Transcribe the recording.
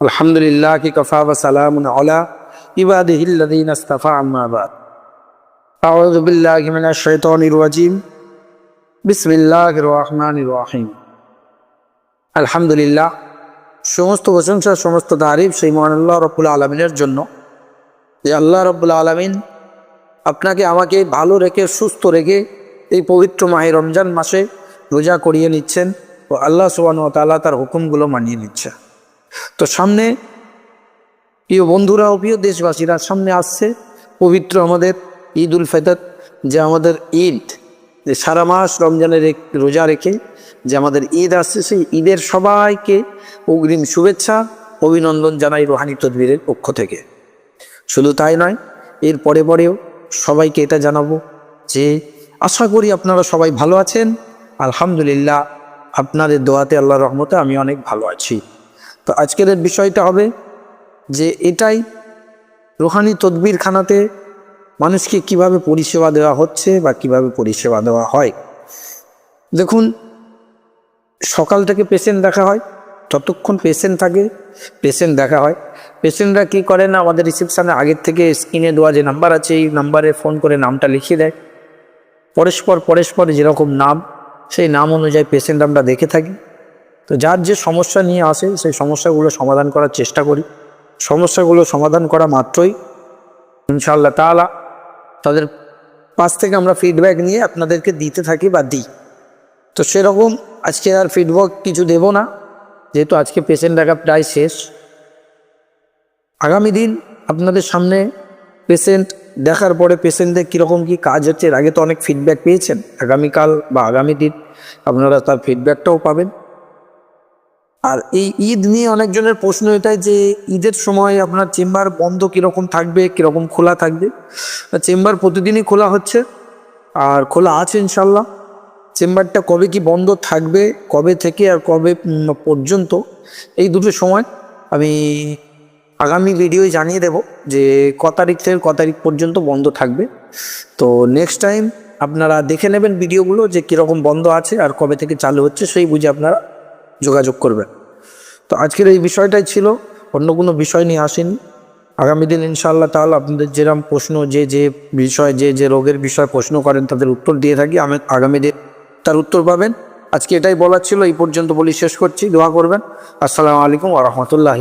الحمد لله كفى وسلام على عباده الذين اصطفى أما بعد أعوذ بالله من الشيطان الرجيم بسم الله الرحمن الرحيم الحمد لله সমস্ত প্রশংসা সমস্ত তারিফ সেই মহান আল্লাহ রব্বুল আলমিনের জন্য যে আল্লাহ রব্বুল আলমিন আপনাকে আমাকে ভালো রেখে সুস্থ রেখে এই পবিত্র মাহে রমজান মাসে রোজা করিয়ে নিচ্ছেন ও আল্লাহ সুবান ও তাল্লাহ তার হুকুমগুলো মানিয়ে নিচ্ছে তো সামনে প্রিয় বন্ধুরা প্রিয় দেশবাসীরা, সামনে আসছে পবিত্র আমাদের ঈদ উল ফেতর, যে আমাদের ঈদ, যে সারা মাস রমজানের রোজা রেখে যে আমাদের ঈদ আসছে, সেই ঈদের সবাইকে অগ্রিম শুভেচ্ছা, অভিনন্দন জানাই রোহানি তদবীরের পক্ষ থেকে। শুধু তাই নয়, এর পরে পরেও সবাইকে এটা জানাব যে আশা করি আপনারা সবাই ভালো আছেন। আলহামদুলিল্লাহ, আপনাদের দোয়াতে আল্লাহ রহমতে আমি অনেক ভালো আছি। তো আজকের বিষয়টা হবে যে এটাই রোহানি তদবির খানাতে মানুষকে কীভাবে পরিষেবা দেওয়া হচ্ছে বা কীভাবে পরিষেবা দেওয়া হয়। দেখুন সকাল থেকে পেশেন্ট দেখা হয়, ততক্ষণ পেশেন্ট থাকে, পেশেন্ট দেখা হয়। পেশেন্টরা কী করেন আমাদের রিসেপশানে আগের থেকে স্ক্রিনে দেওয়া যে নাম্বার আছে, এই নাম্বারে ফোন করে নামটা লিখিয়ে দেয়। পরস্পর পরস্পর যেরকম নাম, সেই নাম অনুযায়ী পেশেন্ট আমরা দেখে থাকি। তো যার যে সমস্যা নিয়ে আসে, সেই সমস্যাগুলো সমাধান করার চেষ্টা করি। সমস্যাগুলো সমাধান করা মাত্রই ইনশাআল্লাহ তাআলা তাদের পাশ থেকে আমরা ফিডব্যাক নিয়ে আপনাদেরকে দিতে থাকি বা দিই। তো সেরকম আজকে আর ফিডব্যাক কিছু দেব না, যেহেতু আজকে পেশেন্ট দেখা প্রায় শেষ। আগামী দিন আপনাদের সামনে পেশেন্ট দেখার পরে পেশেন্টদের কীরকম কী কাজ হচ্ছে, এর আগে তো অনেক ফিডব্যাক পেয়েছেন। আগামীকাল বা আগামী দিন আপনারা তার ফিডব্যাকটাও পাবেন। আর এই ঈদ নিয়ে অনেকজনের প্রশ্ন এটাই যে, ঈদের সময় আপনার চেম্বার বন্ধ কীরকম থাকবে, কীরকম খোলা থাকবে? চেম্বার প্রতিদিনই খোলা হচ্ছে, আর খোলা আছে ইনশাল্লাহ। চেম্বারটা কবে কি বন্ধ থাকবে, কবে থেকে আর কবে পর্যন্ত, এই দুটো সময় আমি আগামী ভিডিওয় জানিয়ে দেব যে, ক তারিখ থেকে ক তারিখ পর্যন্ত বন্ধ থাকবে। তো নেক্সট টাইম আপনারা দেখে নেবেন ভিডিওগুলো যে কীরকম বন্ধ আছে আর কবে থেকে চালু হচ্ছে, সেই বুঝে আপনারা যোগাযোগ করবেন তো আজকের এই বিষয়টাই ছিল। অন্য কোনো বিষয় নিয়ে আসেনি। আগামী দিন ইনশাআল্লাহ তাহলে আপনাদের যেরকম প্রশ্ন, যে যে বিষয়, যে যে রোগের বিষয়ে প্রশ্ন করেন তাদের উত্তর দিয়ে থাকি। আমি আগামী দিন তার উত্তর পাবেন। আজকে এটাই বলার ছিল। এই পর্যন্ত বলি শেষ করছি। দোয়া করবেন। আসসালামু আলাইকুম আ রহমতুল্লাহ